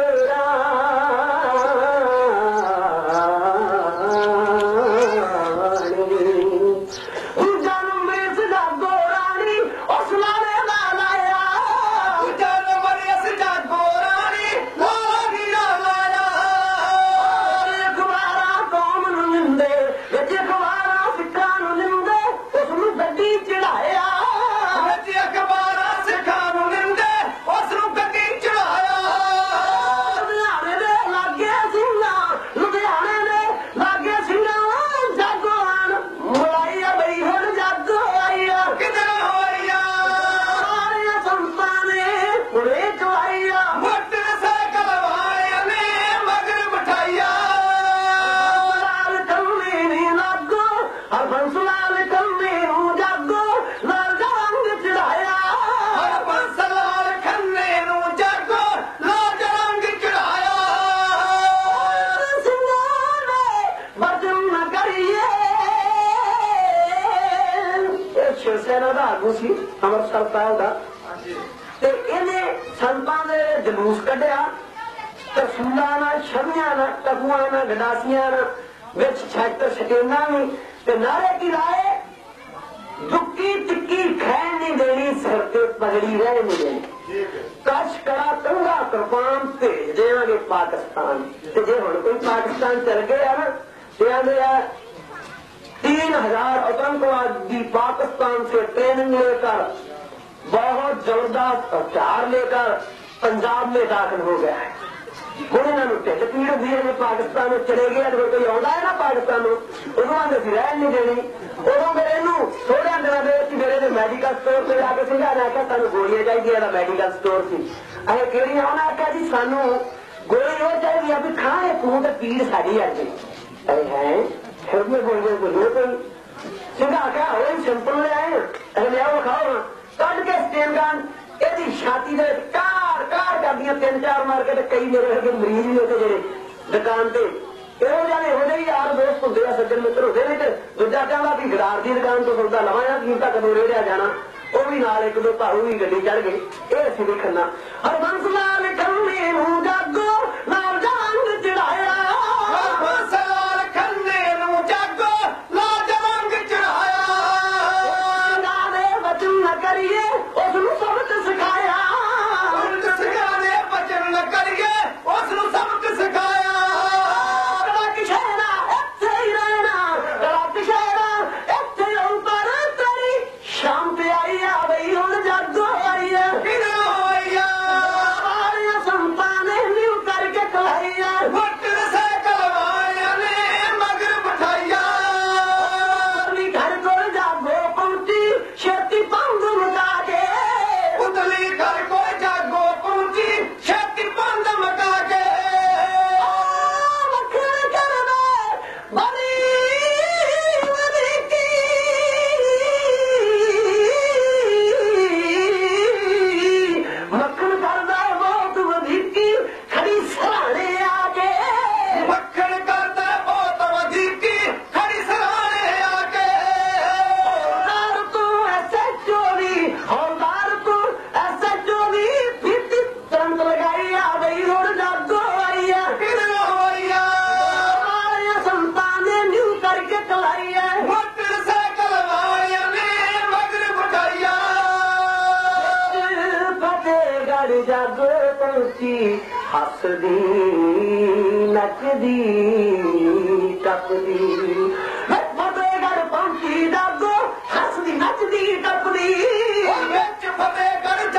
Allah. ਆਗੂ ਸੀ ਅੰਮ੍ਰਿਤਸਰ ਸਾਹਿਬ ਦਾ ਤੇ ਇਹਨੇ ਸੰਤਾਂ ਦੇ ਜਲੂਸ ਕੱਢਿਆ ਤਰਸੂਲਾਂ ਨਾਲ ਛਵੀਆਂ ਨਾਲ ਟਕੂਆਂ ਨਾਲ ਗਡਾਸੀਆਂ ਨਾਲ ਵਿੱਚ ਛੱਟ ਸਕੇਨਾ ਵੀ ਤੇ ਨਾਰੇ ਕੀ ਲਾਏ ਦੁੱਕੀ ਟਿੱਕੀ ਖੈਣ ਨਹੀਂ ਦੇਣੀ ਸਿਰ ਤੇ ਪਗੜੀ ਰਹਿ ਨਹੀਂ ਦੇਣੀ ਕਸ਼ ਕੜਾ ਕੰਗਾ ਕੁਰਬਾਨ ਤੇ ਦੇਵਾਂਗੇ ਪਾਕਿਸਤਾਨ ਤੇ ਜੇ ਹੁਣ ਕੋਈ ਪਾਕਿਸਤਾਨ ਚਲ ਗਿਆ ਨਾ ਤੇ ਆਂਦੇ ਆ तीन हजार आतंकवादी पाकिस्तान से ट्रेनिंग लेकर बहुत जबरदस्त हथियार लेकर पंजाब में दाखिल हो गया है ਹੁਣ ਇਹਨਾਂ ਨੂੰ ਢਿੱਡ ਪੀੜ ਹੁੰਦੀ ਹੈ ਜੇ ਪਾਕਿਸਤਾਨ ਨੂੰ ਚਲੇ ਗਏ ਜਦੋਂ ਕੋਈ ਆਉਂਦਾ ਹੈ ਨਾ ਪਾਕਿਸਤਾਨ ਨੂੰ ਉਦੋਂ ਆਂਦੇ ਸੀ ਰਹਿਣ ਨਹੀਂ ਦੇਣੀ ਉਦੋਂ ਮੇਰੇ ਇਹਨੂੰ ਥੋੜ੍ਹੇ ਦਿਨਾਂ ਦੇ ਵਿੱਚ ਮੇਰੇ ਦੇ ਮੈਡੀਕਲ ਸਟੋਰ ਤੇ ਜਾ ਕੇ ਸੀਗਾ ਨਾ ਕਿ ਸਾਨੂੰ ਗੋਲੀਆਂ ਚਾਹੀਦੀਆਂ ਦਾ ਮੈਡੀਕਲ ਸਟੋਰ ਸੀ ਅਰੇ ਕਿਹੜੀਆਂ ਉਹਨਾਂ ਆਖਿਆ ਜੀ ਸਾਨੂੰ ਗੋਲੀ ਉਹ ਚਾਹੀਦੀ ਆ ਵੀ ਖਾਣੇ ਖੂਨ ਤੇ ਪੀੜ ਸਾਡੀ ਆ ਜੀ ਅਰੇ ਹੈ ਫਿਰ ਮੈਂ ਗੋਲੀਆਂ ਬੋਲਿਓ ਕੋਈ ਸਿੰਘਾ ਆਖਿਆ ਹੋਏ ਸਿੰਪਲ ਲੈ ਆਏ ਅਰੇ ਲਿਆਓ ਖਾਓ ਨਾ ਕੱਢ ਕੇ ਸਟੇਨ ਗਨ ਇਹਦੀ ਛਾਤੀ ਦੇ ਕਾਰ ਕਾਰ ਕਰਦੀਆਂ ਤਿੰਨ ਚਾਰ ਮਾਰ ਕੇ ਤੇ ਕਈ ਮੇਰੇ ਵਰਗੇ ਮਰੀਜ਼ ਵੀ ਉੱਥੇ ਜਿਹੜੇ ਦੁਕਾਨ ਤੇ ਇਹੋ ਜਿਹੇ ਇਹੋ ਜਿਹੇ ਯਾਰ ਦੋਸਤ ਹੁੰਦੇ ਆ ਸੱਜਣ ਮਿੱਤਰ ਹੁੰਦੇ ਨੇ ਤੇ ਦੂਜਾ ਕਹਿੰਦਾ ਵੀ ਗਰਾਰ ਦੀ ਦੁਕਾਨ ਤੋਂ ਸੌਦਾ ਲਵਾਂ ਕੀ ਤਾਂ ਕਦੋਂ ਰੇੜਿਆ ਜਾਣਾ ਉਹ ਵੀ ਨਾਲ ਇੱਕ ਦੋ ਭਾਰੂ ਵੀ ਗੱਡੀ ਚੜ ਗਏ ਇਹ ਅਸੀਂ ਦੇਖਣਾ ਹਰਬੰਸ ਪਹੁੰਚੀ ਹੱਸਦੀ ਨੱਚਦੀ ਟੱਪਦੀ। ਫਤਿਹਗੜ੍ਹ ਪਹੁੰਚੀ ਜਾਗੋ ਹੱਸਦੀ ਨੱਚਦੀ ਟੱਪਦੀ। ਵਿੱਚ ਫਤਿਹਗੜ੍ਹ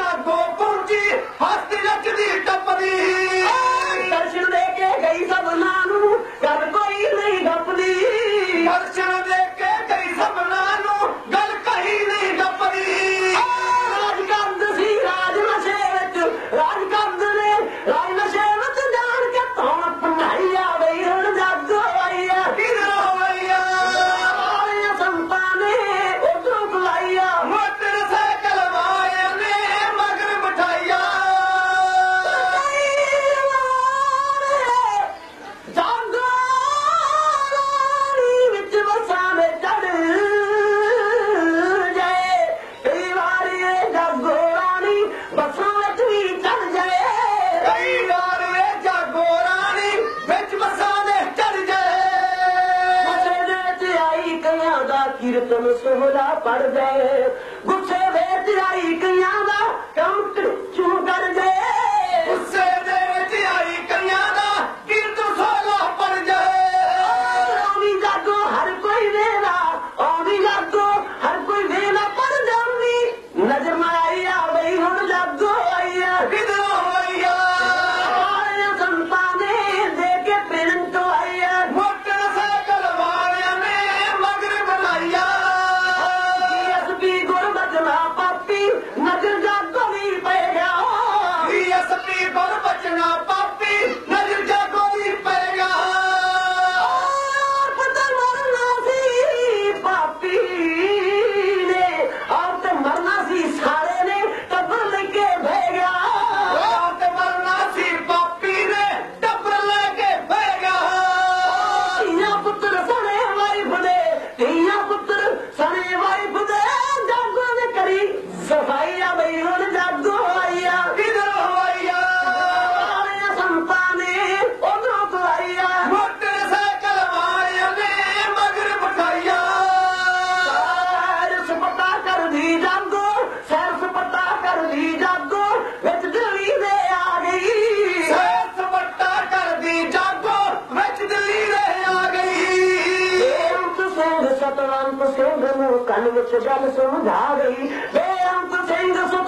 ਪੜ ਜਾਏ ਗੁੱਸੇ ਵਿੱਚ ਜਾਈ ਕਈਆਂ ਦਾ ਕੰਮ सिंधु कन विच गल सुन जा रही बेअंत सिंधु